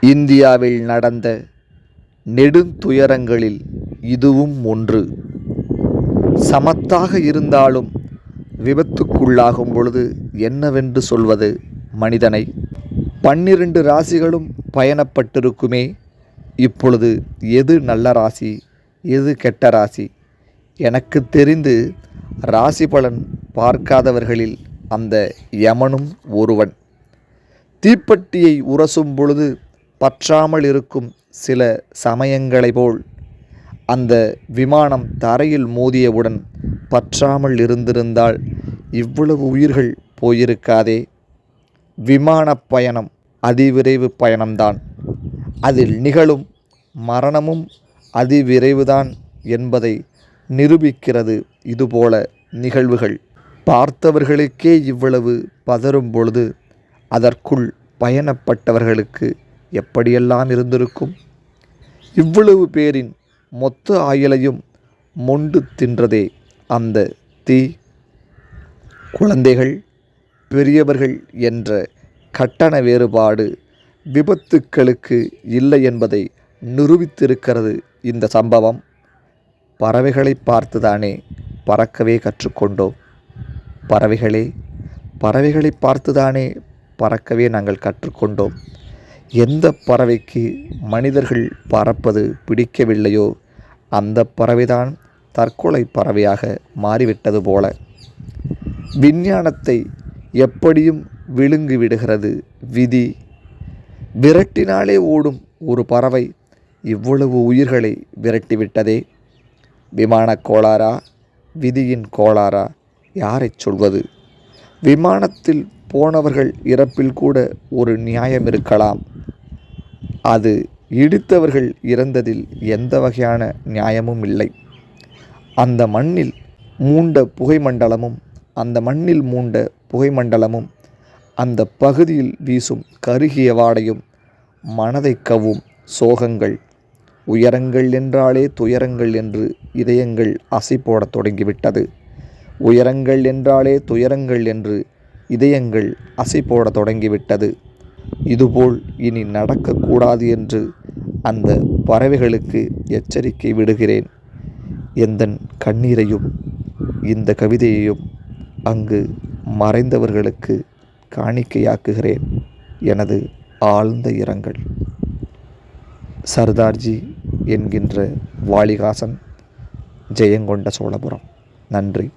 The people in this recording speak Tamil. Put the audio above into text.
இந்தியாவில் நடந்த நெடுந்துயரங்களில் இதுவும் ஒன்று. சமத்தாக இருந்தாலும் விபத்துக்குள்ளாகும் பொழுது என்னவென்று சொல்வது மனிதனை? பன்னிரண்டு ராசிகளும் பயணப்பட்டிருக்குமே இப்பொழுது எது நல்ல ராசி எது கெட்ட ராசி? எனக்கு தெரிந்து ராசி பலன் பார்க்காதவர்களில் அந்த யமனும் ஒருவன். தீப்பெட்டியை உரசும் பொழுது பற்றாமல் இருக்கும் சில சமயங்களை போல் அந்த விமானம் தரையில் மோதியவுடன் பற்றாமல் இருந்திருந்தால் இவ்வளவு உயிர்கள் போயிருக்காதே. விமானப் பயணம் அதிவிரைவு பயணம்தான். அதில் நிகழும் மரணமும் அதிவிரைவுதான் என்பதை நிரூபிக்கிறது இதுபோல நிகழ்வுகள். பார்த்தவர்களுக்கே இவ்வளவு பதறும் பொழுது அதற்குள் பயணப்பட்டவர்களுக்கு எப்படியெல்லாம் இருந்திருக்கும்? இவ்வளவு பேரின் மொத்த ஆயுளையும் மொண்டு தின்றதே அந்த தீ. குழந்தைகள் பெரியவர்கள் என்ற கட்டண வேறுபாடு விபத்துக்களுக்கு இல்லை என்பதை நிரூபித்திருக்கிறது இந்த சம்பவம். பறவைகளை பார்த்துதானே பறக்கவே கற்றுக்கொண்டோம். பறவைகளே பறவைகளை பார்த்துதானே பறக்கவே நாங்கள் கற்றுக்கொண்டோம். எந்த பறவைக்கு மனிதர்கள் பறப்பது பிடிக்கவில்லையோ அந்த பறவைதான் தற்கொலை பறவையாக மாறிவிட்டது போல. விஞ்ஞானத்தை எப்படியும் விழுங்கி விடுகிறது விதி. விரட்டினாலே ஓடும் ஒரு பறவை இவ்வளவு உயிர்களை விரட்டிவிட்டதே. விமானக் கோளாரா விதியின் கோளாரா யாரைச் சொல்வது? விமானத்தில் போனவர்கள் இறப்பில் கூட ஒரு நியாயம் இருக்கலாம். அது இடித்தவர்கள் இறந்ததில் எந்த வகையான நியாயமும் இல்லை. அந்த மண்ணில் மூண்ட புகைமண்டலமும் அந்த மண்ணில் மூண்ட புகைமண்டலமும் அந்த பகுதியில் வீசும் கருகிய வாடையும் மனதை கவும் சோகங்கள் உயரங்கள் என்றாலே துயரங்கள் என்று இதயங்கள் அசை போடத் தொடங்கிவிட்டது. உயரங்கள் என்றாலே துயரங்கள் என்று இதயங்கள் அசை போடத் தொடங்கிவிட்டது. இதுபோல் இனி நடக்கக்கூடாது என்று அந்த பறவைகளுக்கு எச்சரிக்கை விடுகிறேன். எந்தன் கண்ணீரையும் இந்த கவிதையையும் அங்கு மறைந்தவர்களுக்கு காணிக்கையாக்குகிறேன். எனது ஆழ்ந்த இரங்கல். சர்தார்ஜி என்கின்ற வாலிகாசன் ஜெயங்கொண்ட சோழபுரம். நன்றி.